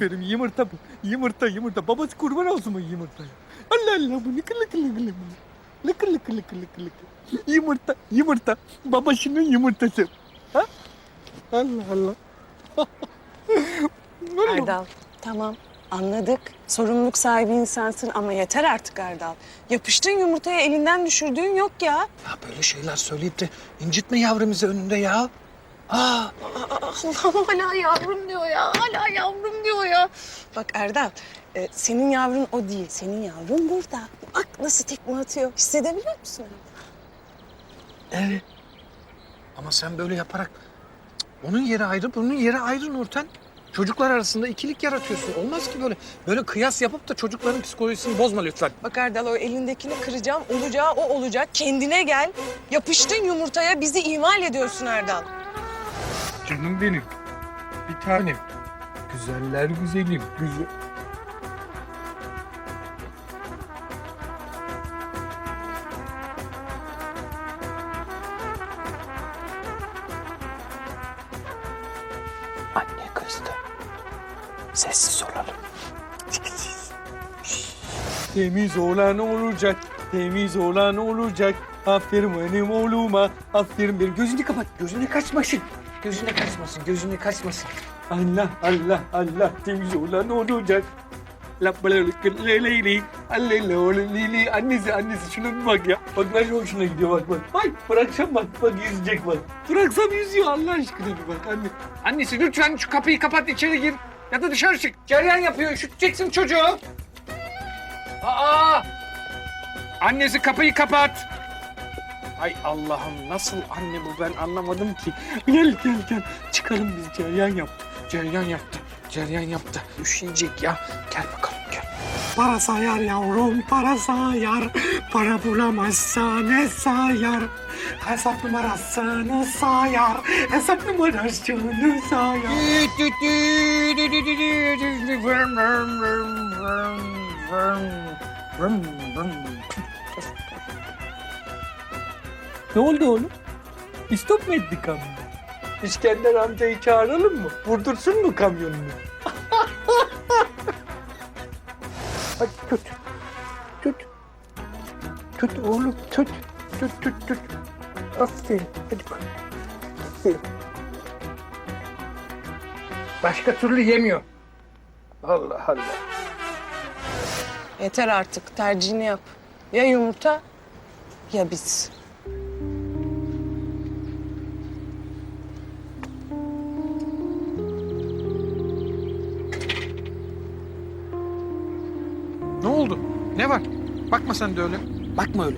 Aferin yumurta bu. Yumurta yumurta. Babası kurban olsun bu yumurtaya. Allah Allah bu lıkır lıkır lıkır lıkır. Lıkır lıkır lıkır lıkır lıkır. Yumurta yumurta. Babasının yumurtası. Ha? Allah Allah. Erdal tamam anladık. Sorumluluk sahibi insansın ama yeter artık Erdal. Yapıştığın yumurtaya elinden düşürdüğün yok ya. Ya böyle şeyler söyleyip de incitme yavrumuzu önünde ya. Aa, Allah'ım hala yavrum diyor ya. Hala yavrum. Bak Erdal e, senin yavrun o değil. Senin yavrun burada. Bak nasıl tekme atıyor. Hissedebiliyor musun evet. Ama sen böyle yaparak onun yeri ayrı, bunun yeri ayrı Nurten. Çocuklar arasında ikilik yaratıyorsun. Olmaz ki böyle. Böyle kıyas yapıp da çocukların psikolojisini bozma lütfen. Bak Erdal o elindekini kıracağım. Olacağı o olacak. Kendine gel. Yapıştın yumurtaya bizi ihmal ediyorsun Erdal. Canım benim. Bir tanem. Güzeller güzelim. Güzel. Anne kızdı. Sessiz olalım. Temiz olan olacak. Temiz olan olacak. Aferin benim oğluma. Aferin benim. Gözünü kapat. Gözünü kaçmasın. Gözüne kaçmasın, gözüne kaçmasın. Allah Allah Allah temiz olan olacak. La leyli, leyli, annesi annesi şuna bir bak ya. Bak nasıl hoşuna gidiyor bak bak. Ay bıraksam bak bak yüzecek bak. Bıraksam yüzüyor Allah aşkına bir bak anne. Annesi lütfen şu kapıyı kapat içeri gir. Ya da dışarı çık. Ceryan yapıyor. Üşüteceksin çocuğu. Aa! Annesi kapıyı kapat. Ay Allah'ım nasıl anne bu ben anlamadım ki. Gel gel gel çıkalım biz cereyan yaptık. Ceryan yaptı. Ceryan yaptı. Üşüyecek ya. Gel bakalım gel. Para sayar yavrum para sayar. Para bulamazsa ne sayar. Hesap numarasını sayar. Hesap numarasını sayar. Ne oldu oğlum? İstop mu etti kamyon? İskender amcayı çağıralım mı? Vurdursun mu kamyonunu? Hadi tut. Tut. Tut oğlum tut. Tut tut tut. Aferin. Hadi bak. Aferin. Başka türlü yemiyor. Allah Allah. Yeter artık. Tercihini yap. Ya yumurta ya biz. Ne var? Bakma sen de öyle. Bakma öyle.